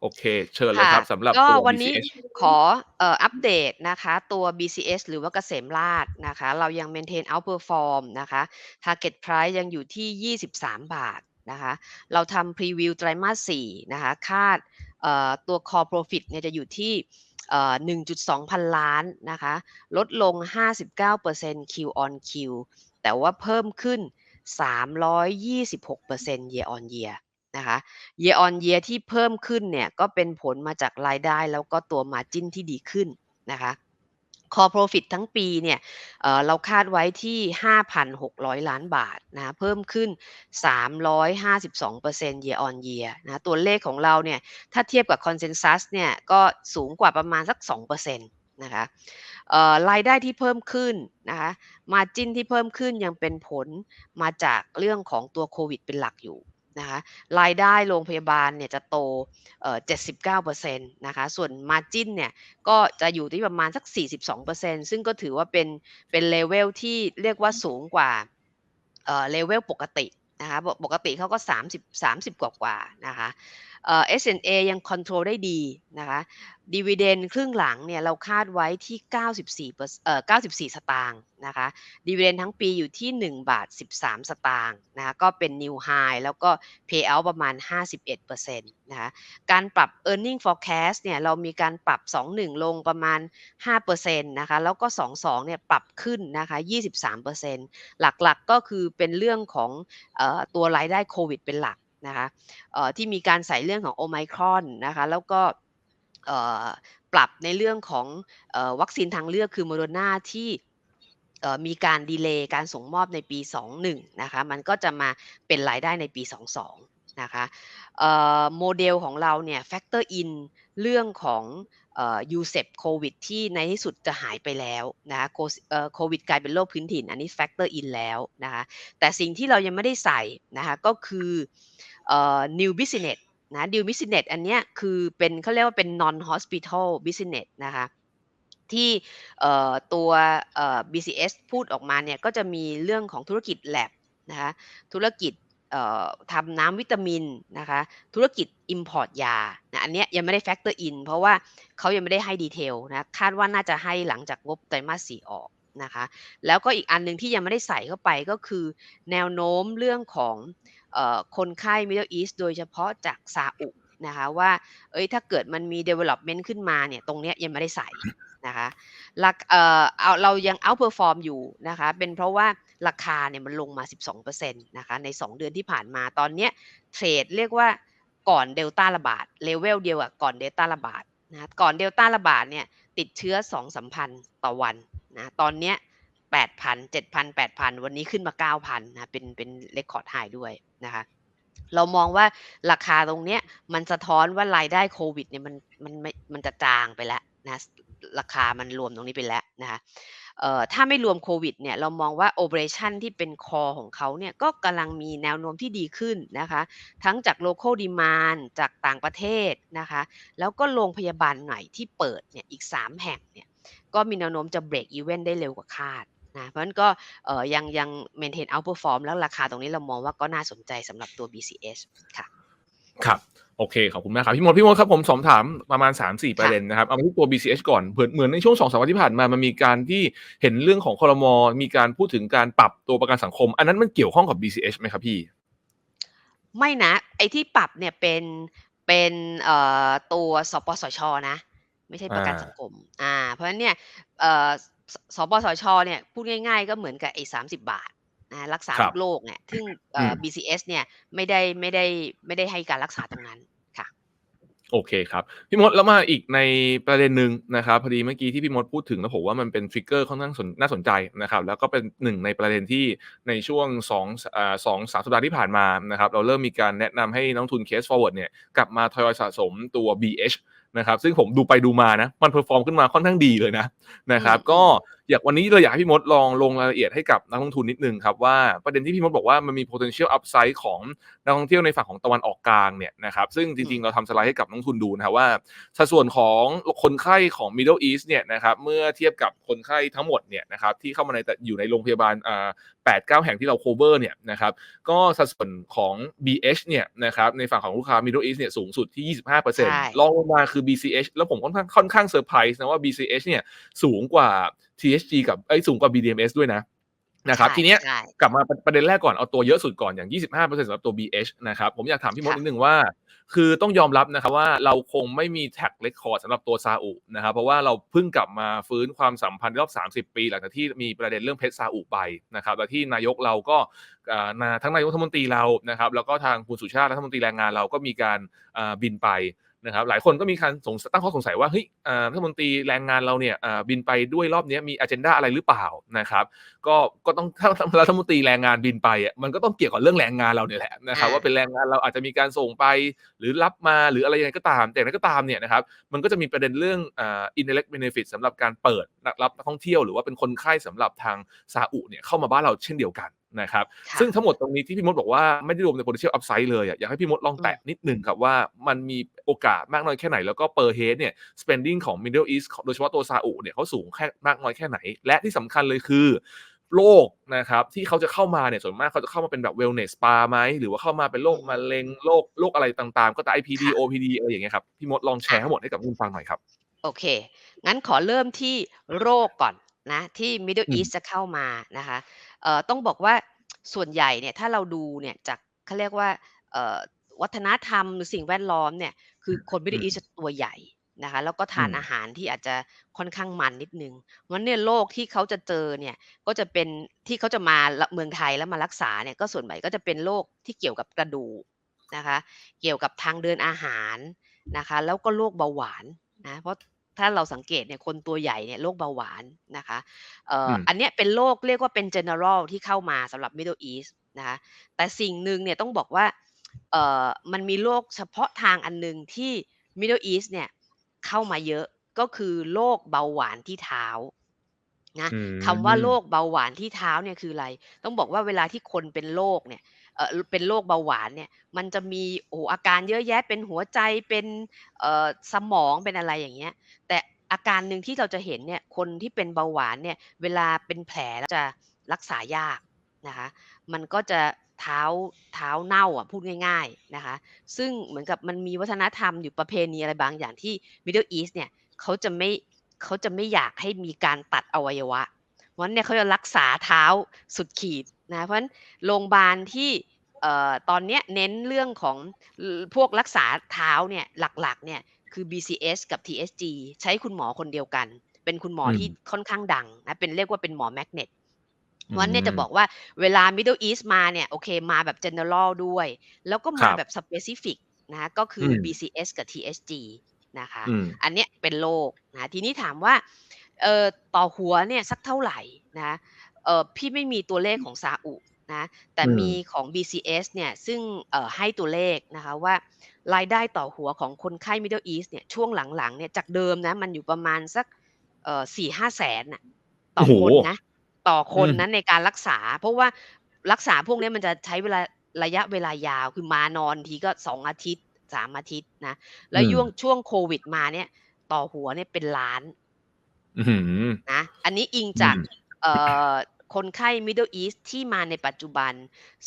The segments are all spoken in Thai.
โอเค เชิญเลยค่ะครับสำหรับก็ตัววันนี้ BCH ขอเอ่ออัปเดตนะคะ ตัว BCS หรือว่าเกษมราชนะคะ เรายัง maintain outperform นะคะ target price ยังอยู่ที่ 23 บาทนะคะ เราทำ preview ไตรมาส4นะคะ คาดเอ่อตัว core profit เนี่ยจะอยู่ที่เอ่อ1.2 พันล้านนะคะ ลดลง 59% Q on Q แต่ว่าเพิ่มขึ้น 326% year on year นะคะ year on year ที่เพิ่มขึ้นเนี่ยก็เป็นผลมาจากรายได้แล้วก็ตัว margin ที่ดีขึ้นนะคะ core profit ทั้งปีเนี่ยเเราคาดไว้ที่ 5,600 ล้านบาทนะเพิ่มขึ้น 352% year on year นะตัวเลขของเราเนี่ยถ้าเทียบกับ consensus เนี่ยก็สูงกว่าประมาณสัก 2%นะคะเอ่อรายได้ที่เพิ่มขึ้นนะคะ margin ที่เพิ่มขึ้นยังเป็นผลมาจากเรื่องของตัวโควิดเป็นหลักอยู่ นะคะรายได้โรงพยาบาลเนี่ยจะโตเอ่อ79%นะคะส่วนมาจิ้นเนี่ยก็จะอยู่ที่ประมาณสัก 42%ซึ่งก็ถือว่าเป็นเป็นเลเวลที่เรียกว่าสูงกว่าเอ่อเลเวลปกตินะคะปกติเขาก็ 30 30 กว่ากว่านะคะ เอ่อ S&A ยังคอนโทรลได้ดีนะคะดีเวเดนครึ่งหลังเนี่ยเราคาดไว้ที่ 94เอร์เอ่อ94 สตางค์นะคะดีเวเดนทั้งปีอยู่ที่ 1 บาท 13 สตางค์นะคะก็เป็น new high แล้วก็ payout ประมาณ 51%นะคะการปรับ earning forecast เนี่ยเรามีการปรับ 21 ลงประมาณ 5%นะคะแล้วก็ 22 เนี่ยปรับขึ้นนะคะ 23%หลักๆก็คือเป็นเรื่องของออตัวรายได้โควิดเป็นหลัก นะคะที่มีการใส่เรื่องของโอไมครอนนะคะแล้วก็ปรับในเรื่องของอวัคซีนทางเลือกคือโมโดนาที่มีการดีเลย์การส่งมอบในปี 21 นะคะ มันก็จะมาเป็นรายได้ในปี 22 นะคะโมเดลของเราเนี่ย factor in เรื่องของเอ่อ USEP โควิดที่ในที่สุดจะหายไปแล้วนะคะโควิดกลายเป็นโรคพื้นถิ่น อันนี้ factor in แล้วนะคะแต่สิ่งที่เรายังไม่ได้ใส่นะคะก็คือ new business นะ new business อันเนี้ยคือเป็นเขาเรียกว่าเป็น non hospital business นะคะที่ตัว BCS พูดออกมาเนี่ยก็จะมีเรื่องของธุรกิจ lab นะคะธุรกิจ ทำน้ำวิตามินนะคะ ธุรกิจ import ยานะอันเนี้ยยังไม่ได้ factor in เพราะว่าเขายังไม่ได้ให้ดีเทลนะคาดว่าน่าจะให้หลังจากงบไตรมาสสี่ออกนะคะ แล้วก็อีกอันหนึ่งที่ยังไม่ได้ใส่เข้าไปก็คือ แนวโน้มเรื่องของออคนไข้ Middle East โดยเฉพาะจากซาอุนะคะว่าเอ้ยถ้าเกิดมันมี development ขึ้นมาเนี่ยตรงเนี้ยยังไม่ได้ใส่นะคะราคเออเอาเรายัง outperform อยู่นะคะเป็นเพราะว่า ราคาเนี่ยมันลงมา 12%นะคะใน 2 เดือนที่ผ่านมาตอนเนี้ยเทรดเรียกว่าก่อนเดลต้าระบาดเลเวลเดียวกับก่อนเดลต้าระบาดนะก่อนเดลต้าระบาดเนี่ยติดเชื้อ 2 3พันต่อวันนะตอนเนี้ย8,000 7,000 8,000 วันนี้ขึ้นมา 9,000นะเป็นเป็นเรคคอร์ดไฮด้วยนะคะเรามองว่าราคาตรงเนี้ยมันสะท้อนว่ารายได้โควิดเนี่ยมันมันไม่มันจะจางไปแล้วนะราคามันรวมตรงนี้ไปแล้วนะคะ ถ้าไม่รวมโควิดเนี่ยเรามองว่าโอเปอเรชันที่เป็นคอของเขาเนี่ยก็กำลังมีแนวโน้มที่ดีขึ้นนะคะ ทั้งจาก local demand จากต่างประเทศนะคะ แล้วก็โรงพยาบาลใหม่ที่เปิดเนี่ยอีก 3 แห่งเนี่ยก็มีแนวโน้มจะ break even ได้เร็วกว่าคาดนะเพราะฉะนั้นก็เอ่อยังยัง maintain outperform แล้วราคาตรงนี้เรามองว่าก็น่าสนใจสำหรับตัว BCS ค่ะ ครับ โอเค ขอบคุณมากครับ พี่มดพี่มดครับผมสอบถามประมาณ 3 4 ประเด็นนะครับ เอามาที่ตัว BCH ก่อนเหมือนเหมือนในช่วง2อสวันที่ผ่านมา มันมีการที่เห็นเรื่องของคอรมอมีการพูดถึงการปรับตัวประกันสังคม อันนั้นมันเกี่ยวข้องกับ BCH ไหมครับพี่ ไม่นะ ไอ้ที่ปรับเนี่ยเป็นเป็นเอ่อตัวสปสชนะ ไม่ใช่ประกันอ่าสังคม อ่า เพราะฉะนั้นเนี่ยเอ่อสสปสชเนี่ยพูดง่าย ๆ ก็เหมือนกับไอ้สาบาท นะรักษาครัทุบกโรคเนี่ยซึ่งเอ่ออม BCS เนี่ยไม่ได้ไม่ได้ไม่ได้ให้การรักษาตรงนั้นค่ะ โอเคครับ พี่มดแล้วมาอีกในประเด็นหนึ่งนะครับพอดีเมื่อกี้ที่พี่มดพูดถึงแล้วผมว่ามันเป็นทริกเกอร์ค่อนข้างสนน่าสนใจนะครับ แล้วก็เป็นหนึ่งในประเด็นที่ในช่วง2องอ่าสองสามสัปดาห์ที่ผ่านมานะครับ เราเริ่มมีการแนะนำให้นักลงทุน case forward เนี่ยกลับมาทยอยสะสมตัว BH นะครับซึ่งผมดูไปดูมานะ มันเพอร์ฟอร์มขึ้นมาค่อนข้างดีเลยนะนะครับอืมก็อยากวันนี้เราอยากให้พี่มดลองลงรายละเอียดให้กับนักลงทุนนิดนึงครับว่าประเด็นที่พี่มดบอกว่ามันมี potential upside ของนักท่องเที่ยวในฝั่งของตะวันออกกลางเนี่ยนะครับซึ่งจริงๆเราทำสไลด์ให้กับนักลงทุนดูนะครับว่าสัดส่วนของคนไข้ของ Middle East เนี่ยนะครับเมื่อเทียบกับคนไข้ทั้งหมดเนี่ยนะครับที่เข้ามาในแต่อยู่ในโรงพยาบาลอ่าแปดเก้าแห่งที่เรา cover เนี่ยนะครับก็สัดส่วนของ BH เนี่ยนะครับในฝั่งของลูกค้า Middle East เนี่ยสูงสุดที่ 25%รองลงมาคือ BCH แล้วผมค่อนข้างค่อนข้างเซอร์ไพรส์นะว่า BCH เนี่ยสูงกว่า THG กับไอ้ยสูงกว่า BDMs ด้วยนะนะครับใช่ทีเนี้ยใช่กลับมาประประเด็นแรกก่อนเอาตัวเยอะสุดก่อนอย่าง 25%สำหรับตัว BH นะครับผมอยากถามพี่มดค่ะนิดนึงว่า คือต้องยอมรับนะครับว่าเราคงไม่มีแท็กเ e คคอร์ดสำหรับตัวซาอุนะครับเพราะว่าเราเพิ่งกลับมาฟื้นความสัมพันธ์รอบ 30 ปี หลังจากที่มีประเด็นเรื่องเพชรซาอุไปนะครับและที่นายกเราก็อ่านาทั้งนายกรัฐมนตรีเรานะครับแล้วก็ทางคุณสุชาติรัฐมนตรีแรงงานเราก็มีการอ่าบินไป นะครับหลายคนก็มีการสงตั้งข้อสงสัยว่าเฮ้ยอ่ารัฐมนตรีแรงงานเราเนี่ยอ่าบินไปด้วยรอบเนี้ยมีอ g e n d a อะไรหรือเปล่านะครับก็ก็ต้องถ้าถ้ารัฐมนตรีแรงงานบินไปอะมันก็ต้องเกี่ยวกับเรื่องแรงงานเราเนี่ยแหละนะครับอ่าว่าเป็นแรงงานเราอาจจะมีการส่งไปหรือรับมาหรืออะไรยังไงก็ตาม แต่อย่างไรก็ตามเนี่ยนะครับมันก็จะมีประเด็นเรื่องอ่า indirect benefit สำหรับการเปิดรับนักท่องเที่ยว หรือว่าเป็นคนไข้สำหรับทางซาอุเนี่ยเข้ามาบ้านเราเช่นเดียวกัน นะครับค่ะซึ่งทั้งหมดตรงนี้ที่พี่มดบอกว่าไม่ได้รวมใน potential upside เลยอะอยากให้พี่มดลองแตะนิดหนึ่งครับว่ามันมีโอกาสมากน้อยแค่ไหน แล้วก็ per head เนี่ย spending ของ Middle East โดยเฉพาะตัวซาอุเนี่ยเขาสูงแค่มากน้อยแค่ไหน และที่สำคัญเลยคือโรคนะครับที่เขาจะเข้ามาเนี่ยส่วนมากเขาจะเข้ามาเป็นแบบ wellness spa ไหมหรือว่าเข้ามาเป็นโรคมะเร็งโรคโรคอะไรต่างๆ ก็จะ IPD ค่ะ OPD อะไรอย่างเงี้ยครับพี่มดลองแชร์ให้หมดให้กับผู้ฟังหน่อยครับโอเค งั้นขอเริ่มที่โรคก่อนนะที่ Middle อืม East จะเข้ามานะคะเอ่อ ต้องบอกว่าส่วนใหญ่เนี่ยถ้าเราดูเนี่ยจากเขาเรียกว่าวัฒนธรรมหรือสิ่งแวดล้อมเนี่ยคือคน Middle อืม East จะตัวใหญ่นะคะแล้วก็ทานอาหารที่อาจจะค่อนข้างมันนิดนึงวันเนี่ยโรคที่เขาจะเจอเนี่ยก็จะเป็นที่เขาจะมาเมืองไทยแล้วมารักษาเนี่ยก็ส่วนใหญ่ก็จะเป็นโรคที่เกี่ยวกับกระดูกนะคะ เกี่ยวกับทางเดินอาหารนะคะ แล้วก็โรคเบาหวานนะเพราะ ถ้าเราสังเกตเนี่ยคนตัวใหญ่เนี่ยโรคเบาหวานนะคะเอ่ออมอันเนี้ยเป็นโรคเรียกว่าเป็น general ที่เข้ามาสำหรับ Middle East นะคะแต่สิ่งหนึ่งเนี่ยต้องบอกว่าเอ่อมันมีโรคเฉพาะทางอันหนึ่งที่ Middle East เนี่ยเข้ามาเยอะก็คือโรคเบาหวานที่เท้านะอืมคำว่าโรคเบาหวานที่เท้าเนี่ยคืออะไร ต้องบอกว่าเวลาที่คนเป็นโรคเนี่ย เออเป็นโรคเบาหวานเนี่ยมันจะมีโอ้อาการเยอะแยะเป็นหัวใจเป็นเอ่อสมองเป็นอะไรอย่างเงี้ยแต่อาการหนึ่งที่เราจะเห็นเนี่ยคนที่เป็นเบาหวานเนี่ยเวลาเป็นแผลแล้วจะรักษายากนะคะมันก็จะเท้าเท้าเน่าอะพูดง่ายๆนะคะซึ่งเหมือนกับมันมีวัฒนธรรมอยู่ประเพณีอะไรบางอย่างที่ Middle East เนี่ยเขาจะไม่เขาจะไม่อยากให้มีการตัดอวัยวะ เพราะฉะนั้นเนี่ยเขาจะรักษาเท้าสุดขีดนะเพราะฉะนั้นโรงพยาบาลที่เอ่อตอนเนี้ยเน้นเรื่องของเอ่อพวกรักษาเท้าเนี่ยหลักๆเนี่ยคือ BCS กับ TSG ใช้คุณหมอคนเดียวกัน เป็นคุณหมออืมที่ค่อนข้างดังนะเป็นเรียกว่าเป็นหมอแมกเนตอืมวันเนี่ยจะบอกว่าเวลา Middle East มาเนี่ยโอเคมาแบบ general ด้วย แล้วก็ครัมาบแบบ specific นะก็คืออม BCS กับ TSG นะคะอืมอันเนี้ยเป็นโรคนะทีนี้ถามว่า เอ่อต่อหัวเนี่ยสักเท่าไหร่นะเอ่อพี่ไม่มีตัวเลขของซาอุนะแต่อืมมีของ BCS เนี่ยซึ่งเอ่อให้ตัวเลขนะคะว่ารายได้ต่อหัวของคนไข้ Middle East เนี่ยช่วงหลังๆเนี่ยจากเดิมนะมันอยู่ประมาณสักเอ่อสี่ห้าแสนน่ะต่อโอ้โหคนนะต่อคนอืมนั้นในการรักษา เพราะว่ารักษาพวกเนี้ยมันจะใช้เวลาระยะเวลายาวคือมานอนทีก็สองอาทิตย์สามอาทิตย์นะแล้วอืมย่วงช่วงโควิดมาเนี่ยต่อหัวเนี่ยเป็นล้านอื้อหือ นะอันนี้อิงจากอืมเอ่อคนไข้ Middle East ที่มาในปัจจุบัน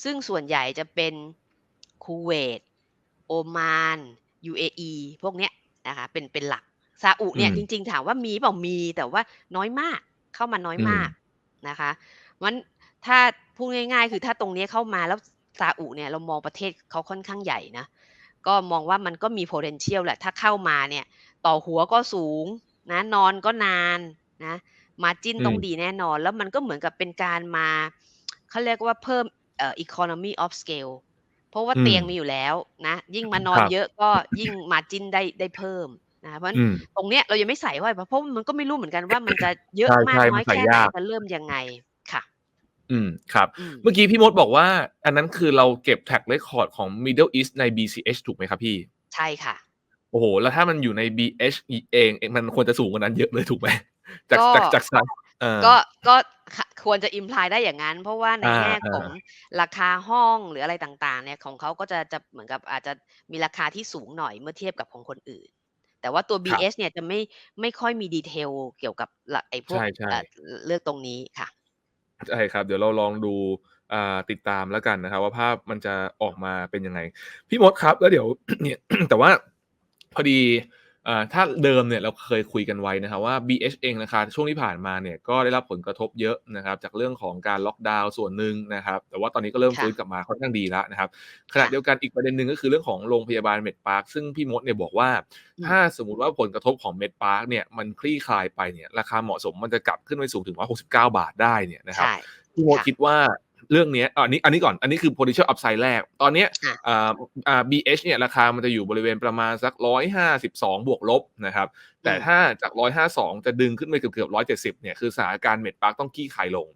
ซึ่งส่วนใหญ่จะเป็นคูเวตโอมาน UAE พวกเนี้ยนะคะเป็นเป็นหลักซาอุเนี่ยอืมจริง ๆ ถามว่ามีเปล่ามีแต่ว่าน้อยมากเข้ามาน้อยอืมมากนะคะวันถ้าพูดง่าย ๆ คือถ้าตรงเนี้ยเข้ามาแล้วซาอุเนี่ยเรามองประเทศเขาค่อนข้างใหญ่นะก็มองว่ามันก็มี potential แหละถ้าเข้ามาเนี่ย ต่อหัวก็สูง นะนอนก็นานนะมาจิ้นอืมต้องดีแน่นอน แล้วมันก็เหมือนกับเป็นการมาเขาเรียกว่าเพิ่มเอ่อ economy of scale เพราะว่าอืมเตียงมีอยู่แล้วนะ ยิ่งมานอนครับเยอะก็ยิ่งมาจิ้นได้ได้เพิ่มนะเพราะฉะนั้นอืมตรงเนี้ยเรายังไม่ใส่ไว้เพราะมันก็ไม่รู้เหมือนกันว่ามันจะเยอะใช่มากใช่น้มัอนยใส่แค่ไหนยากจะเริ่มยังไงค่ะ อืมครับอืมเมื่อกี้พี่มดบอกว่า อันนั้นคือเราเก็บแท็กเรคคอร์ดของ Middle East ใน BCH ถูกไหมครับพี่ ใช่ค่ะ โอ้โห แล้วถ้ามันอยู่ใน BH เองเองมันควรจะสูงกว่านั้นเยอะเลยถูกไหมจากก็จากจากไซส์เออก็ก็ค่ะควรจะอิมพลายได้อย่างนั้น เพราะว่าในอ่าแง่อ่าของราคาห้องหรืออะไรต่างๆ เนี่ยของเขาก็จะจะเหมือนกับอาจจะมีราคาที่สูงหน่อยเมื่อเทียบกับของคนอื่น แต่ว่าตัวครับ BS เนี่ยจะไม่ไม่ค่อยมีดีเทลเกี่ยวกับละไอ้พวกใช่ใช่เอ่อเลือกตรงนี้ค่ะใช่ครับ เดี๋ยวเราลองดูอ่าติดตามแล้วกันนะครับ ว่าภาพมันจะออกมาเป็นยังไง พี่มดครับ แล้วเดี๋ยวเนี่ยแต่ว่า พอดีอ่าถ้าเดิมเนี่ยเราเคยคุยกันไว้นะครับว่า BH เองราคาช่วงที่ผ่านมาเนี่ยก็ได้รับผลกระทบเยอะนะครับจากเรื่องของการล็อกดาวน์ส่วนหนึ่งนะครับแต่ว่าตอนนี้ก็เริ่มค่ะฟื้นกลับมาค่อนข้างดีแล้วนะครับขณะค่ะเดียวกันอีกประเด็นหนึ่งก็คือเรื่องของโรงพยาบาลเมดพาร์คซึ่งพี่มดเนี่ยบอกว่าอืมถ้าสมมุติว่าผลกระทบของเมดพาร์คเนี่ยมันคลี่คลายไปเนี่ยราคาเหมาะสมมันจะกลับขึ้นไปสูงถึง169 บาทได้เนี่ยนะครับใช่พี่โมดค่ะคิดว่า เรื่องเนี้ยอะอันนี้อันนี้ก่อนอันนี้คือ potential upside แรก ตอนเนี้ยค่ะอ่าอ่า BH เนี่ยราคามันจะอยู่บริเวณประมาณสัก 152 บวกลบนะครับ แต่อืมถ้าจาก 152 จะดึงขึ้นไปเกือบเกือบ170 เนี่ยคือสถานการณ์เม็ดปาร์กต้องขี้คายลง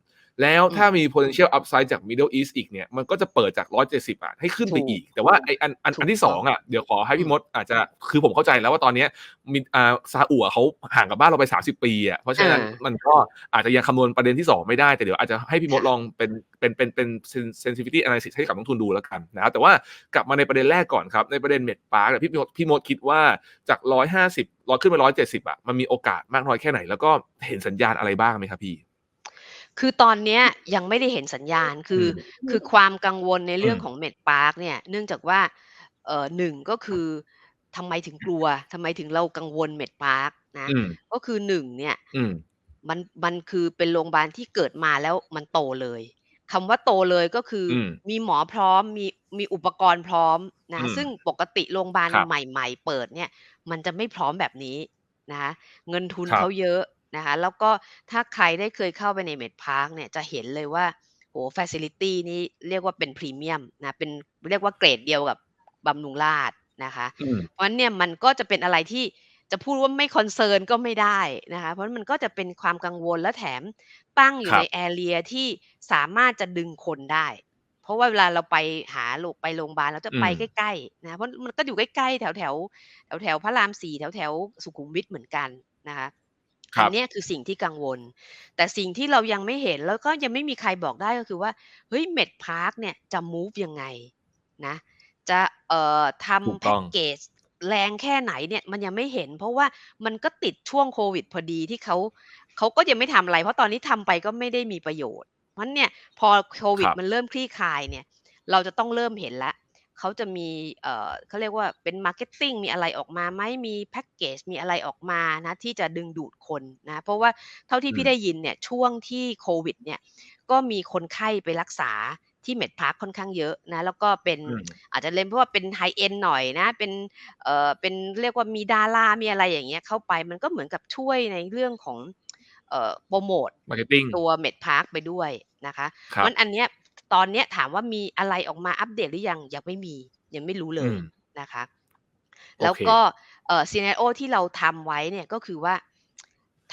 แล้วถ้ามี potential upside จาก Middle East อีกเนี่ย มันก็จะเปิดจาก 170อะให้ขึ้นไปถูกอีก แต่ว่าไออันอันถูกอันที่ต้อง2อะ เดี๋ยวขอให้พี่มดอาจจะ คือผมเข้าใจแล้วว่าตอนเนี้ยมีอ่าซาอุอะเขาห่างกับบ้านเราไป 30 ปีอะ เพราะฉะนั้นอ่ามันก็อาจจะยังคำนวณประเด็นที่ 2 ไม่ได้ แต่เดี๋ยวอาจจะให้พี่มดค่ะลองเป็นเป็นเป็นเป็น sensitivity analysis ให้กับนักทุนดูแล้วกันนะครับ แต่ว่ากลับมาในประเด็นแรกก่อนครับ ในประเด็นเม็ดปาร์กพี่มดพี่มดคิดว่าจาก 150ร้อยขึ้นไป170อะ มันมีโอกาสมากน้อยแค่ไหน แล้วก็เห็นสัญญาณอะไรบ้างไหมครับพี่ คือตอนเนี้ยยังไม่ได้เห็นสัญญาณ คือมคือความกังวลในเรื่องอืมของเมดพาร์คเนี่ย เนื่องจากว่า เอ่อหนึ่งก็คือทำไมถึงกลัวทำไมถึงเรากังวลเมดพาร์คนะ อืมก็คือหนึ่งเนี่ย อืมมันมันคือเป็นโรงพยาบาลที่เกิดมาแล้วมันโตเลยคำว่าโตเลยก็คืออมมีหมอพร้อมมีมีอุปกรณ์พร้อมนะอืม ซึ่งปกติโรงพยาบาลครับ ใหม่ ๆ เปิดเนี่ย มันจะไม่พร้อมแบบนี้นะคะเงินทุนครับ เขาเยอะ นะคะแล้วก็ถ้าใครได้เคยเข้าไปในเมดพาร์คเนี่ยจะเห็นเลยว่าโหฟ a ซิลิตี้นี่เรียกว่าเป็นพรีเมียมนะเป็นเรียกว่าเกรดเดียวกับบำรุงราษฎร์นะคะอืมเพราะฉะนั้นเนี่ยมันก็จะเป็นอะไรที่จะพูดว่าไม่คอนเซิร์นก็ไม่ได้นะคะ เพราะฉะนั้นมันก็จะเป็นความกังวลและแถมตั้งอยู่ครับในแอเรียที่สามารถจะดึงคนได้ เพราะว่าเวลาเราไปหาโรไปโรงพยาบาลเราจะไปอืมใกล้ๆนะเพราะมันก็อยู่ใกล้ๆแถวแถวแถวแถวๆพระรามสี่แถวแถวๆสุขุมวิทเหมือนกันนะคะครั อับนเนี้ยคือสิ่งที่กังวล แต่สิ่งที่เรายังไม่เห็นแล้วก็ยังไม่มีใครบอกได้ก็คือว่าเฮ้ยเมดพาร์คเนี่ยจะ move ยังไงนะจะเอ่อถูกทำแพ็ต้กองเกจแรงแค่ไหนเนี่ยมันยังไม่เห็น เพราะว่ามันก็ติดช่วงโควิดพอดีที่เขาเขาก็ยังไม่ทำอะไร เพราะตอนนี้ทำไปก็ไม่ได้มีประโยชน์เพราะฉะนั้นเนี่ยพอโควิคดรับมันเริ่มคลี่คลายเนี่ย เราจะต้องเริ่มเห็นแล้ว เขาจะมีเอ่อเขาเรียกว่าเป็นมาร์เก็ตติ้งมีอะไรออกมาไหมมีแพ็กเกจมีอะไรออกมานะที่จะดึงดูดคนนะเพราะว่าเท่าที่อืพี่มได้ยินเนี่ยช่วงที่โควิดเนี่ยก็มีคนไข้ไปรักษาที่เมดพาร์คค่อนข้างเยอะนะแล้วก็เป็นอืมอาจจะเล่นเพราะว่าเป็นไฮเอ็นหน่อยนะเป็นเอ่อเป็นเรียกว่ามีดารามีอะไรอย่างเงี้ยเข้าไปมันก็เหมือนกับช่วยในเรื่องของเอ่อโปรโมทมาร์เก็ตติ้งตัวเมดพาร์คไปด้วยนะคะครับมันอันเนี้ย ตอนเนี้ยถามว่ามีอะไรออกมาอัปเดตหรือยังยังไม่มียังไม่รู้เลอืยมนะคะโอแล้วเคก็เอ่อซีเนโอที่เราทำไว้เนี่ยก็คือว่า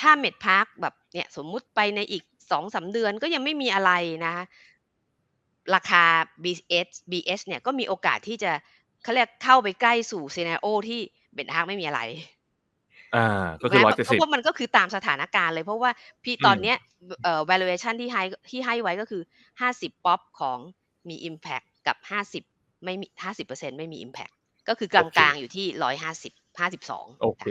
ถ้าเมดพาร์คแบบเนี่ยสมมุติไปในอีกสองสาเดือนก็ยังไม่มีอะไรนะคะราคา BS BS เนี่ยก็มีโอกาสที่จะเขาเรียกเข้าไปใกล้สู่ซีเนโอที่เมดพาร์คไม่มีอะไร อ่า ก็ถูกคือไหมร้อยเพเจ็ดสิบราะว่ามันก็คือตามสถานการณ์เลย เพราะว่าพี่อืตอนมเนี้ยเอ่อ valuation ที่ให้ที่ให้ไว้ก็คือ50ป๊อปของมี impact กับ50ไม่มี50%ไม่มี impact ก็คือกลโอเคางๆอยู่ที่150 52โอเค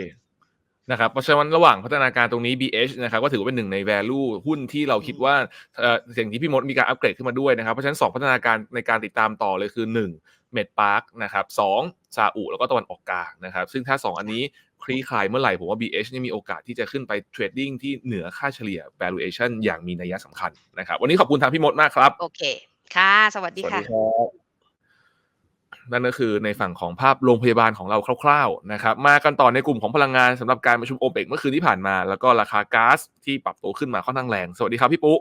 นะครับเพราะฉะนั้นระหว่างพัฒนาการตรงนี้ BH นะครับก็ถือว่าเป็นหนึ่งใน value หุ้นที่เราคิดว่าเอ่อสิ่งที่พี่มดมีการอัปเกรดขึ้นมาด้วยนะครับ เพราะฉะนั้น 2 พัฒนาการในการติดตามต่อเลยคือ1เมดพาร์คนะครับสองซาอุแล้วก็ตะวันออกกลางนะครับ ซึ่งถ้า 2 อันนี้ คลี่คลายเมื่อไหร่ ผมว่า BH เนี่ยมีโอกาสที่จะขึ้นไปเทรดดิ้งที่เหนือค่าเฉลี่ย valuation อย่างมีนัยสำคัญนะครับ วันนี้ขอบคุณทางพี่มดมากครับ โอเค ค่ะ สวัสดีสวัสค่ะดีครับนั่นก็คือในฝั่งของภาพโรงพยาบาลของเราคร่าวๆนะครับ มากันต่อในกลุ่มของพลังงานสำหรับการประชุมโอเปกเมื่อคืนที่ผ่านมา แล้วก็ราคาก๊าซที่ปรับตัวขึ้นมาค่อนข้างแรง สวัสดีครับพี่ปุ๊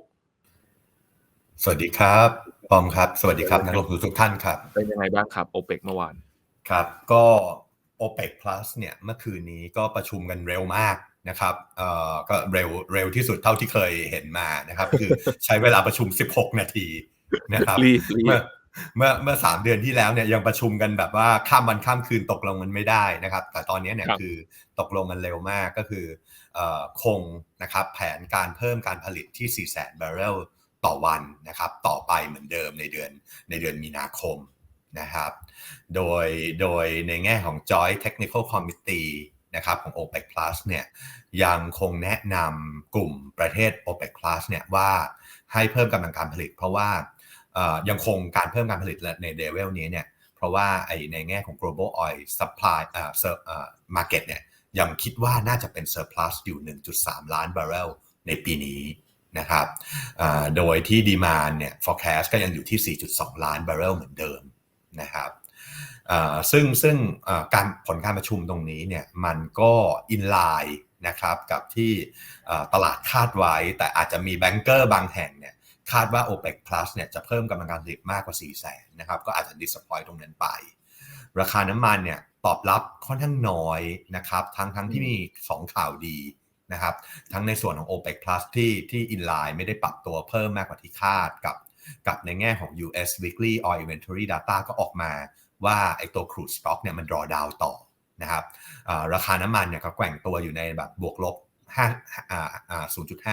สวัสดีครับปอมครับ สวัสดีครับนักลงทุนทุกท่านครับ เป็นยังไงบ้างครับโอเปกเมื่อวาน ครับ ก็ OPEC Plus เนี่ยเมื่อคืนนี้ก็ประชุมกันเร็วมากนะครับเอ่อก็เร็วเร็วที่สุดเท่าที่เคยเห็นมานะครับ คือใช้เวลาประชุม 16 นาทีนะครับรีบรีบเมื่อเมื่อเมื่อสามเดือนที่แล้วเนี่ยยังประชุมกันแบบว่าข้ามวันข้ามคืนตกลงมันไม่ได้นะครับ แต่ตอนนี้เนี่ยครับคือตกลงกันเร็วมากก็คือเอ่อคงนะครับแผนการเพิ่มการผลิตที่4 0 0 0 0 0บาร์เรลต่อวันนะครับ ต่อไปเหมือนเดิมในเดือนในเดือนมีนาคมนะครับ โดยโดยในแง่ของ Joint Technical Committee นะครับของ OPEC Plus เนี่ยยังคงแนะนำกลุ่มประเทศ OPEC Plus เนี่ยว่าให้เพิ่มกำลังการผลิต เพราะว่ายังคงการเพิ่มการผลิตในเลเวลนี้เนี่ยเพราะว่าไอในแง่ของ global oil supply เอ่อ ser- เอ่อ market เนี่ยยังคิดว่าน่าจะเป็น surplus อยู่ 1.3 ล้านบาร์เรลในปีนี้นะครับโดยที่ demand เนี่ย forecast ก็ยังอยู่ที่ 4.2 ล้านบาร์เรลเหมือนเดิมนะครับ ซึ่งซึ่งอ่าการผลการประชุมตรงนี้เนี่ยมันก็อินไลน์นะครับกับที่อ่าตลาดคาดไว้ แต่อาจจะมีแบงเกอร์บางแห่งเนี่ยคาดว่า OPEC Plus เนี่ยจะเพิ่มกำลังการผลิตมากกว่า4 0 0 0 0 0นะครับ ก็อาจจะ disappoint ตรงนั้นไป ราคาน้ำมันเนี่ยตอบรับค่อนข้างน้อยนะครับ ทั้งทั้งที่มี 2 ข่าวดีนะครับ ทั้งในส่วนของ OPEC Plus ที่ที่อินไลน์ไม่ได้ปรับตัวเพิ่มมากกว่าที่คาดกับ กับในแง่ของ US Weekly Oil Inventory Data ก็ออกมา ว่าไอตัว crude stock เนี่ยมัน draw down ต่อนะครับอ่าราคาน้ำมันเนี่ยก็แกว่งตัวอยู่ในแบบบวกลบ5อ่าอ่า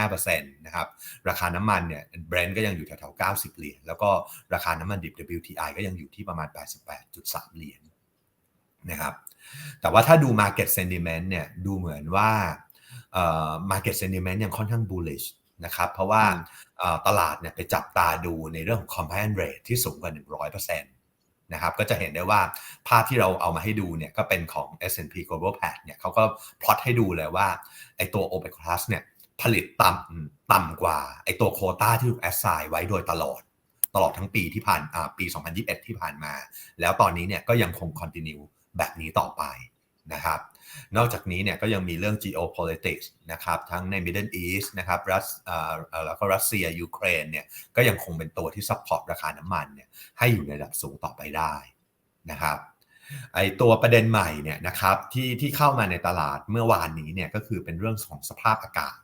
0.5%นะครับ ราคาน้ำมันเนี่ย Brent ก็ยังอยู่แถวๆ 90 เหรียญ แล้วก็ราคาน้ำมันดิบ WTI ก็ยังอยู่ที่ประมาณ 88.3 เหรียญนะครับ แต่ว่าถ้าดู market sentiment เนี่ยดูเหมือนว่าเอ่อ market sentiment ยังค่อนข้าง bullish นะครับ เพราะว่าอืมเอ่อตลาดเนี่ยไปจับตาดูในเรื่องของ compound rate ที่สูงกว่า 100%น นะครับก็จะเห็นได้ว่าภาพที่เราเอามาให้ดูเนี่ยก็เป็นของ S&P Global Platts เนี่ยเขาก็พลอตให้ดูเลยว่าไอตัว OPEC Plus เนี่ยผลิตต่ำต่ำกว่าไอตัวโคต้าที่ถูกแอสไซน์ไว้โดยตลอด ตลอดทั้งปีที่ผ่านปี 2021 ที่ผ่านมา แล้วตอนนี้เนี่ยก็ยังคงคอนติเนียแบบนี้ต่อไปนะครับ นอกจากนี้เนี่ยก็ยังมีเรื่อง geopolitics นะครับทั้งใน Middle East นะครับรัสอ่าแล้วก็รัสเซียยูเครนเนี่ยก็ยังคงเป็นตัวที่ซัพพอร์ตราคาน้ำมันเนี่ยให้อยู่ในระดับสูงต่อไปได้นะครับไอตัวประเด็นใหม่เนี่ยนะครับที่ที่เข้ามาในตลาดเมื่อวานนี้เนี่ยก็คือเป็นเรื่องของสภาพอากาศ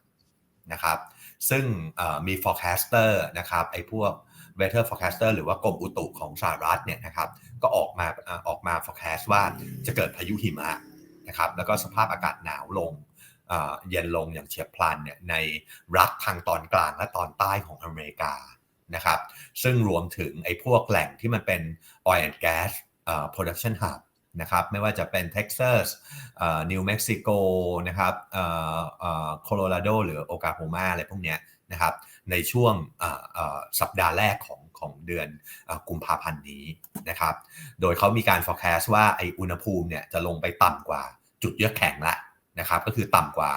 นะครับซึ่งเอ่อมี forecaster นะครับไอพวก weather forecaster หรือว่ากรมอุตุของสหรัฐเนี่ยนะครับก็ออกมาออออกมา forecast ว่าจะเกิดพายุหิมะ นะครับแล้วก็สภาพอากาศหนาวลงเย็นลงอย่างเฉียบพลันเนี่ยในรัฐทางตอนกลางและตอนใต้ของอเมริกานะครับซึ่งรวมถึงไอ้พวกแหล่งที่มันเป็น oil and gas production hub นะครับไม่ว่าจะเป็นเท็กซัสนิวเม็กซิโกนะครับโคโลราโดหรือโอกาโฮมาอะไรพวกเนี้ยนะครับในช่วงสัปดาห์แรกของของเดือนอกุมภาพันธ์นี้นะครับ โดยเขามีการ forecast ว่าไออุณหภูมิเนี่ยจะลงไปต่ำกว่า จุดเยือกแข็งละนะครับก็คือต่ำกว่า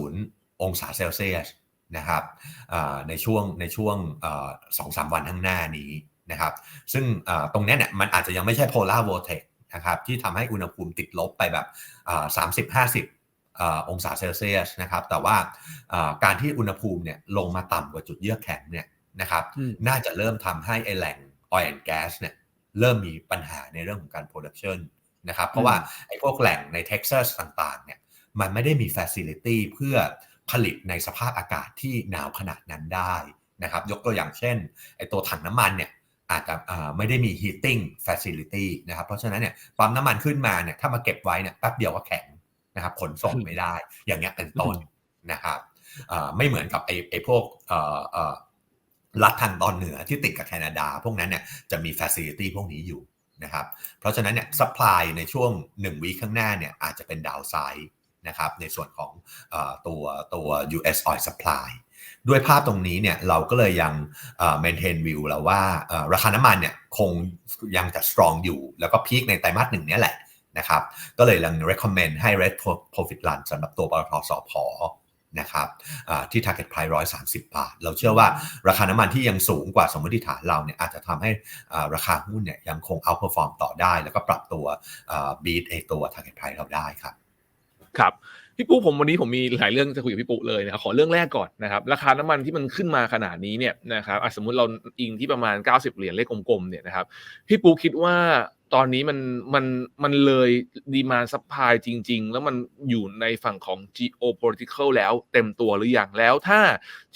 0 องศาเซลเซียสนะครับเอ่อในช่วงในช่วงสองสามวันข้างหน้านี้นะครับซึ่งเอ่อตรงเนี้ยเนี่ยมันอาจจะยังไม่ใช่ polar vortex นะครับที่ทำให้อุณหภูมิติดลบไปแบบสามสิบห้าสิบองศาเซลเซียสนะครับแต่ว่าเอ่อการที่อุณหภูมิเนี่ยลงมาต่ำกว่าจุดเยือกแข็งเนี่ยนะครับอืมน่าจะเริ่มทำให้ไอแหล่ง oil and gas เนี่ยเริ่มมีปัญหาในเรื่องของการ production นะครับ เพราะว่าไอ้พวกแหล่งในเท็กซัสต่างๆเนี่ยมันไม่ได้มี facility เพื่อผลิตในสภาพอากาศที่หนาวขนาดนั้นได้นะครับ ยกตัวอย่างเช่นไอ้ตัวถังน้ำมันเนี่ยอาจจะอ่าไม่ได้มี heating facility นะครับ เพราะฉะนั้นเนี่ยปั๊มน้ำมันขึ้นมาเนี่ยถ้ามาเก็บไว้เนี่ยแป๊บเดียวก็แข็งนะครับขนส่งไม่ได้ อย่างเงี้ยเป็นต้นนะครับอ่าไม่เหมือนกับไอ้ไอ้พวกเอ่อเอ่อรัฐทางตอนเหนือที่ติดกับแคนาดา พวกนั้นเนี่ยจะมี facility พวกนี้อยู่ นะครับ เพราะฉะนั้นเนี่ย supply ในช่วง1วีข้างหน้าเนี่ยอาจจะเป็น downside นะครับในส่วนของอตัวตัว US oil supply ด้วยภาพตรงนี้เนี่ยเราก็เลยยัง maintain view แล้วว่าราคาน้ำมันเนี่ยคงยังจะ strong อยู่ แล้วก็พีคในไตรมาสหนึ่งนี่แหละนะครับ ก็เลยยัง recommend ให้ red profit run สำหรับตัวปตทสพ นะครับอ่าที่ target price 130 บาท เราเชื่อว่าราคาน้ำมันที่ยังสูงกว่าสมมติฐานเราเนี่ยอาจจะทำให้ราคาหุ้นเนี่ยยังคง outperform ต่อได้ แล้วก็ปรับตัว beat ไอตัว target price เราได้ครับ ครับพี่ปุ๊ผมวันนี้ผมมีหลายเรื่องจะคุยกับพี่ปุ๊เลยนะครับขอเรื่องแรกก่อนนะครับราคาน้ำมันที่มันขึ้นมาขนาดนี้เนี่ยนะครับสมมุติเราอิงที่ประมาณ 90 เหรียญเลขกลมๆเนี่ยนะครับพี่ปุ๊คิดว่า ตอนนี้มันมันมันเลยดีมาซัพพลายจริง ๆ แล้วมันอยู่ในฝั่งของ geopolitical แล้วเต็มตัวหรือยังแล้วถ้า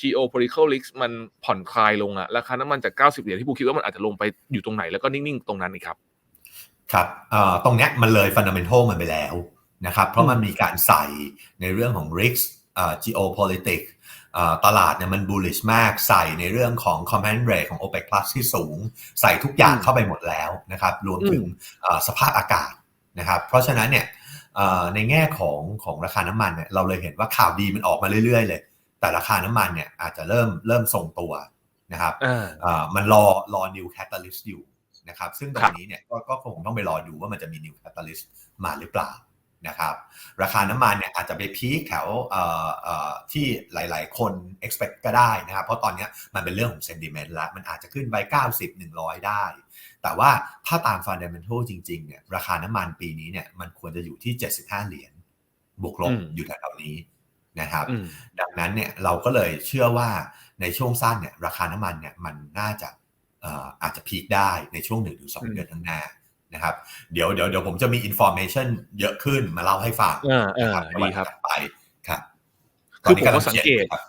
geopolitical risk มันผ่อนคลายลงอะราคาน้ำมันจาก 90 เหรียญที่ปูคิดว่ามันอาจจะลงไปอยู่ตรงไหนแล้วก็นิ่ง ๆ ตรงนั้นนี่ครับ ครับเอ่อตรงเนี้ยมันเลยฟันดัมเ n นทัลมันไปแล้วนะครับ เพราะมันมีการใส่ในเรื่องของ risk เอ่อ geopolitics ตลาดเนี่ยมัน bullish มากใส่ในเรื่องของ command rate ของ OPEC Plus ที่สูง ใส่ทุกอย่างอืมเข้าไปหมดแล้วนะครับรวมถึงอืมเอ่อสภาพอากาศนะครับเพราะฉะนั้นเนี่ยเอ่อในแง่ของของราคาน้ำมันเนี่ยเราเลยเห็นว่าข่าวดีมันออกมาเรื่อยๆเลย แต่ราคาน้ำมันเนี่ยอาจจะเริ่มเริ่มทรงตัวนะครับอ่าเอ่อมันรอรอ new catalyst อยู่นะครับซึ่งตรครังบนี้เนี่ยก็ก็คงต้องไปรอดูว่ามันจะมี new catalyst มาหรือเปล่า นะครับราคาน้ำมันเนี่ยอาจจะไปพีคแถวเอ่อเอ่อที่หลายๆ คน expect ก็ได้นะครับ เพราะตอนเนี้ยมันเป็นเรื่องของ sentiment แล้วมันอาจจะขึ้นไป 90 100 ได้ แต่ว่าถ้าตาม fundamental จริงๆเนี่ยราคาน้ำมันปีนี้เนี่ยมันควรจะอยู่ที่ 75 เหรียญบวกลบอืมอยู่แถวๆนี้นะครับอืมดังนั้นเนี่ยเราก็เลยเชื่อว่าในช่วงสั้นเนี่ยราคาน้ำมันเนี่ยมันน่าจะเอ่ออาจจะพีคได้ในช่วงหนึ่งถึงสองอืมเดือนข้างหน้า นะครับเดี๋ยวเดี๋ยวเดี๋ยวผมจะมีอินโฟ a t ชันเยอะขึ้นมาเล่าให้ฟังอ่านะอ่าในดีวันครับถัดไปครับคือผมตนนี้ำลัก็สังเกตขียนครับ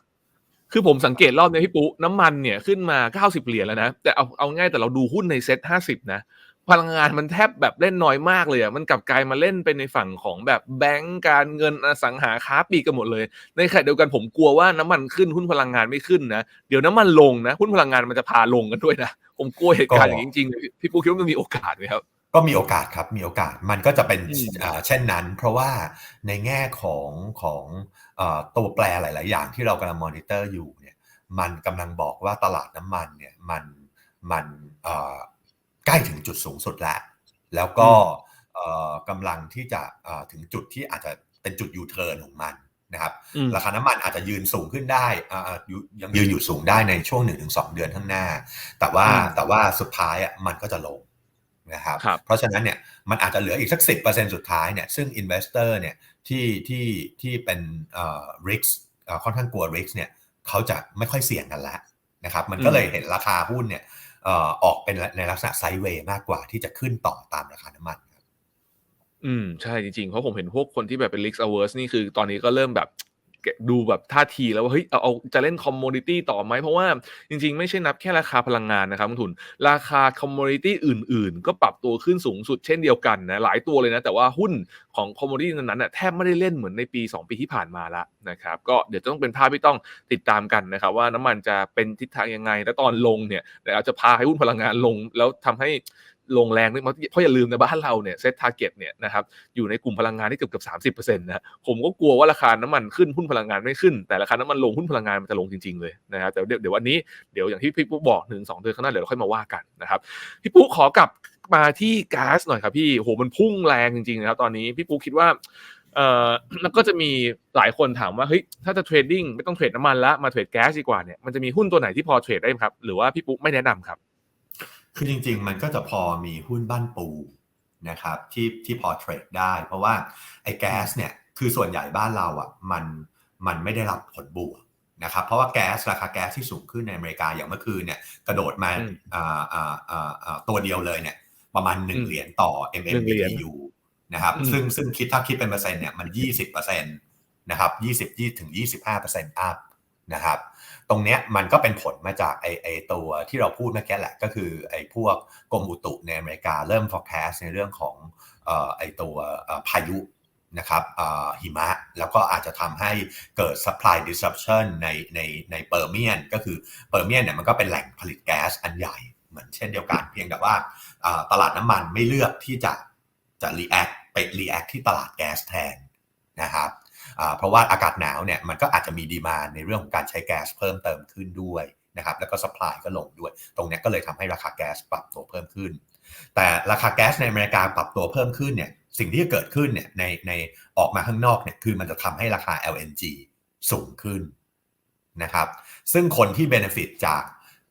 คือผมสังเกตรอบเนี้ยพี่ปุ๊น้ำมันเนี่ยขึ้นมา 90 เหรียญแล้วนะ แต่เอาเอาง่ายแต่เราดูหุ้นในเซ็ต50 นะ พลังงานมันแทบแบบเล่นน้อยมากเลยอะมันกลับกลายมาเล่นเป็นในฝั่งของแบบแบงก์การเงินอสังหาค้าปลีกกันหมดเลย ในขณะเดียวกันผมกลัวว่าน้ำมันขึ้นหุ้นพลังงานไม่ขึ้นนะ เดี๋ยวน้ำมันลงนะ หุ้นพลังงานมันจะพาลงกันด้วยนะ ผมกลัวเหตุการณ์อย่างนี้จริงๆเลยพี่ปุ๊คิดว่ามันมีโอกาสไหมครับ ก็มีโอกาสครับมีโอกาสมันก็จะเป็นอืมอ่าเช่นนั้น เพราะว่าในแง่ของของเอ่อตัวแปรหลาย ๆ อย่างที่เรากำลังมอนิเตอร์อยู่เนี่ยมันกำลังบอกว่าตลาดน้ำมันเนี่ยมันมันเอ่อใกล้ถึงจุดสูงสุดแล้ว แล้วก็เอ่อกำลังที่จะเอ่อถึงจุดที่อาจจะเป็นจุดยูเทิร์นของมันนะครับอืมราคาน้ำมันอาจจะยืนสูงขึ้นได้อ่าอ่าอยู่ยังยืนอยู่สูงได้ในช่วง 1-2 เดือนข้างหน้า แต่ว่าอืมแต่ว่าสุดท้ายอะมันก็จะลง นะครับครับเพราะฉะนั้นเนี่ยมันอาจจะเหลืออีกสัก 10%สุดท้ายเนี่ยซึ่ง investor เนี่ยที่ที่ที่เป็นเอ่อ risk เอ่อค่อนข้างกลัว risk เนี่ยเขาจะไม่ค่อยเสี่ยงกันแล้วนะครับมันก็เลยเห็นราคาหุ้นเนี่ยเอ่อออกเป็นในลักษณะไซด์เวย์มากกว่าที่จะขึ้นต่อตามราคาน้ำมันครับอืม ใช่จริงๆ เพราะผมเห็นพวกคนที่แบบเป็น risk averse นี่คือตอนนี้ก็เริ่มแบบเก ดูแบบท่าทีแล้วว่าเฮ้ยเอาเอาจะเล่นคอมมูนิตี้ต่อไหมเพราะว่าจริงๆ ไม่ใช่นับแค่ราคาพลังงานนะครับทุน ราคาคอมมูนิตี้อื่น ๆ ก็ปรับตัวขึ้นสูงสุดเช่นเดียวกันนะหลายตัวเลยนะ แต่ว่าหุ้นของคอมมูนิตี้นั้นๆน่ะแทบไม่ได้เล่นเหมือนในปี 2 ปีที่ผ่านมาละนะครับก็เดี๋ยวจะต้องเป็นภาพที่ต้องติดตามกันนะครับว่าน้ำมันจะเป็นทิศทางยังไง แล้วตอนลงเนี่ยเดี๋ยวเราจะพาให้หุ้นพลังงานลง แล้วทำให้ ลงแรงด้วยเพราะอย่าลืมนะบ้านเราเนี่ยเซ็ตทาร์เก็ตเนี่ยนะครับอยู่ในกลุ่มพลังงานที่เกือบเกือบสามสิบเปอร์เซ็นต์นะผมก็กลัวว่าราคาน้ำมันขึ้นหุ้นพลังงานไม่ขึ้น แต่ราคาน้ำมันลงหุ้นพลังงานมันจะลงจริง ๆ เลยนะครับแต่เดี๋ยวเดี๋ยววันนี้เดี๋ยวอย่างที่พี่ปุ๊กบอกหนึ่งสองเดือนข้างหน้าเดี๋ยวเราค่อยมาว่ากันนะครับพี่ปุ๊กขอกลับมาที่ก๊าซหน่อยครับพี่โหมันพุ่งแรงจริงๆนะครับตอนนี้พี่ปุ๊กคิดว่าเอ่อแล้วก็จะมีหลายคนถามว่าเฮ้ยถ้าจะเทรดดิ้งไม่ต้องเทรดน้ำมันละมาเทรดแก๊สดีกว่าเนี่ยมันจะมีหุ้นตัวไหนที่พอเทรดได้ไหมครับหรือว่าพี่ปุ๊กไม่แนะนำครับ คือจริง ๆ มันก็จะพอมีหุ้นบ้านปูนะครับที่ที่พอเทรดได้ เพราะว่าไอ้แก๊สเนี่ยคือส่วนใหญ่บ้านเราอะมันมันไม่ได้รับผลบวกนะครับเพราะว่าแก๊สราคาแก๊สที่สูงขึ้นในอเมริกาอย่างเมื่อคืนเนี่ยกระโดดมาอืมอ่าอ่าอ่าอ่าตัวเดียวเลยเนี่ยประมาณ1อืมเหรียญต่อหนึ่งเหรียญ MMBTU นะครับอืมซึ่งซึ่งคิดถ้าคิดเป็นเปอร์เซ็นต์เนี่ยมัน 20เปอร์เซ็นต์นะครับ20 20ถึง 25เปอร์เซ็นต์อัพ นะครับ ตรงเนี้ยมันก็เป็นผลมาจากไอไอตัวที่เราพูดเมื่อกี้แหละ ก็คือไอพวกกรมอุตุในอเมริกาเริ่ม forecast ในเรื่องของเอ่อไอตัวพายุนะครับหิมะแล้วก็อาจจะทำให้เกิด supply disruption ในในในเปอร์เมียนก็คือเปอร์เมียนเนี่ยมันก็เป็นแหล่งผลิตแก๊สอันใหญ่เหมือนเช่นเดียวกัน เพียงแต่ว่าตลาดน้ำมันไม่เลือกที่จะจะ react ไป react ที่ตลาดแก๊สแทน เพราะว่าอากาศหนาวเนี่ยมันก็อาจจะมีดีมาในเรื่องของการใช้แก๊สเพิ่มเติมขึ้นด้วยนะครับแล้วก็สป라이ก็ลงด้วย ตรงนี้ก็เลยทำให้ราคาแก๊สปรับตัวเพิ่มขึ้น แต่ราคาแก๊สในอเมริกาปรับตัวเพิ่มขึ้นเนี่ยสิ่งที่จะเกิดขึ้นเนี่ยในในออกมาข้างนอกเนี่ยคือมันจะทำให้ราคา LNG สูงขึ้นนะครับซึ่งคนที่ benefit จาก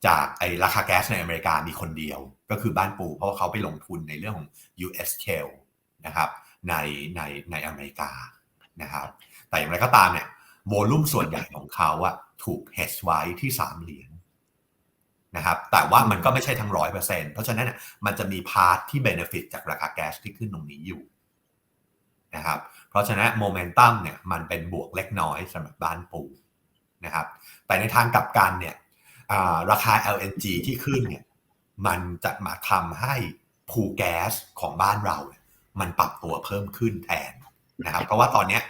จากไอราคาแก๊สในอเมริกามีคนเดียว ก็คือบ้านปู่เพราะว่าเขาไปลงทุนในเรื่องของ US shale นะครับในในในอเมริกานะครับ แต่อย่างไรก็ตามเนี่ยโวลุ่มส่วนใหญ่ของเขาอะถูก hedge ไว้ที่ 3 เหรียญนะครับ แต่ว่ามันก็ไม่ใช่ทั้งร้อยเปอร์เซ็นต์เพราะฉะนั้นน่ะมันจะมีพาร์ทที่เบนฟิตจากราคาแก๊สที่ขึ้นตรงนี้อยู่นะครับ เพราะฉะนั้นโมเมนตัมเนี่ยมันเป็นบวกเล็กน้อยสำหรับบ้านปูนะครับ แต่ในทางกลับกันเนี่ยราคา LNG ที่ขึ้นเนี่ยมันจะมาทำให้พูแก๊สของบ้านเราเมันปรับตัวเพิ่มขึ้นแทนนะครับ เพราะว่าตอนเนี้ย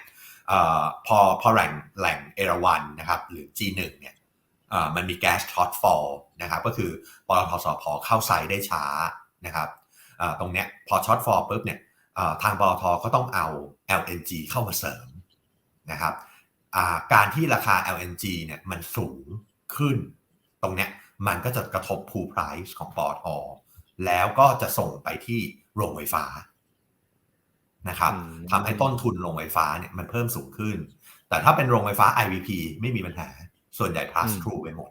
พอพอแหล่งแหล่งเอราวันนะครับหรือ G1 เนี่ยเอ่อมันมีแก๊สช็อตฟอลนะครับก็คือปตทสพเข้าไซด์ได้ช้านะครับตรงเนี้ยพอช็อตฟอลปุ๊บเนี่ยเอ่อทางปตทก็ต้องเอา LNG เข้ามาเสริมนะครับการที่ราคา LNG เนี่ยมันสูงขึ้น ตรงเนี้ยมันก็จะกระทบ pool price ของปอทแล้วก็จะส่งไปที่โรงไฟฟ้า นะครับอืมทำให้ต้นทุนโรงไฟฟ้าเนี่ยมันเพิ่มสูงขึ้น แต่ถ้าเป็นโรงไฟฟ้า IVP ไม่มีปัญหา ส่วนใหญ่ pass อืม through ไปหมด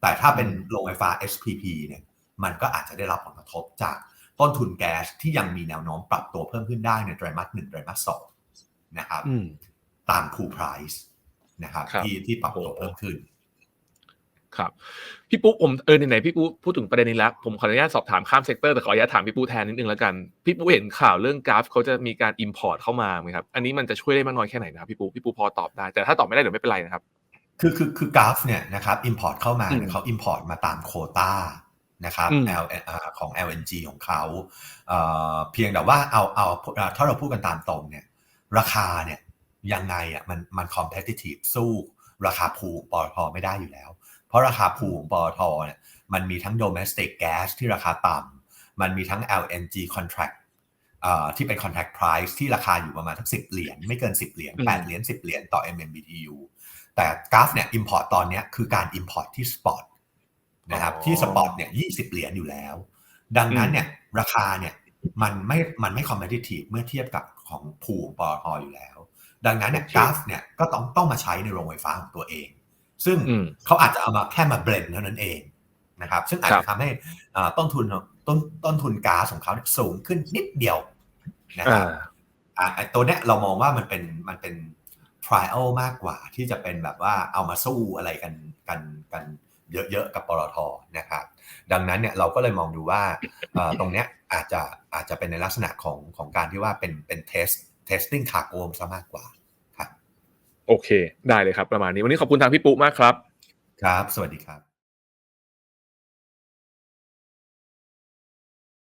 แต่ถ้าเป็นโรงไฟฟ้า SPP เนี่ย มันก็อาจจะได้รับผลกระทบจากต้นทุนแก๊สที่ยังมีแนวโน้มปรับตัวเพิ่มขึ้นได้ในไตรมาสหนึ่งไตรมาสสองนะครับอืมตาม pool price นะครับครับที่ที่ปรับตัวเพิ่มขึ้น ครับพี่ปุ๊ผมเออไหนๆพี่ปุ๊พูดถึงประเด็นนี้แล้วผมขออนุญาตสอบถามข้ามเซกเตอร์แต่ขออนุญาตถามพี่ปุ๊แทนนิดนึงแล้วกันพี่ปุ๊เห็นข่าวเรื่องกราฟเขาจะมีการ import เข้ามาไหมครับอันนี้มันจะช่วยได้มากน้อยแค่ไหนนะครับพี่ปุ๊พี่ปุ๊พอตอบได้แต่ถ้าตอบไม่ได้เดี๋ยวไม่เป็นไรนะครับคือคือคือกราฟเนี่ยนะครับ import เข้ามาเนี่ยอืมเขา import มาตามโควต้านะครับอืม L อ่าของ LNG ของเขาเอ่อเพียงแต่ว่าเอาเอาถ้าเราพูดกันตามตรงเนี่ยราคาเนี่ยยังไงอะมันมัน competitive สู้ราคาพูของปตทไม่ได้อยู่แล้ว เพราะราคาพูของปตทเนี่ยมันมีทั้ง domestic gas ที่ราคาต่ำมันมีทั้ง LNG contract เอ่อที่เป็น contract price ที่ราคาอยู่ประมาณทั้ง10 เหรียญไม่เกิน 10 เหรียญอืม8เหรียญ10 เหรียญต่อ MMBTU แต่กราฟเนี่ย import ตอนเนี้ยคือการ import ที่ spot นะครับอ๋อที่ spot เนี่ย20 เหรียญอยู่แล้ว ดังนั้นเนี่ยราคาเนี่ยมันไม่มันไม่ competitive เมื่อเทียบกับของผูของปตทอยู่แล้ว ดังนั้นเนี่ยโอเคกราฟเนี่ยก็ต้องต้องมาใช้ในโรงไฟฟ้าของตัวเอง ซึ่งอืมเขาอาจจะเอามาแค่มาเบลนเท่านั้นเองนะครับ ซึ่งอาจครัจะบทำให้อ่าต้นทุนต้นต้นทุนก๊าซของเขาเนี่ยสูงขึ้นนิดเดียวนะคอ่ารับอะไอ้ตัวเนี้ยเรามองว่ามันเป็นมันเป็น trial มากกว่าที่จะเป็นแบบว่าเอามาสู้อะไรกันกันกันเยอะๆกับปตทนะครับ ดังนั้นเนี่ยเราก็เลยมองดูว่าเอ่อตรงเนี้ยอาจจะอาจจะเป็นในลักษณะของของการที่ว่าเป็นเป็นเทส testing ขาโกมซะมากกว่าครับ โอเค ได้เลยครับ ประมาณนี้วันนี้ขอบคุณทางพี่ปุ๊มากครับ ครับ สวัสดีครับ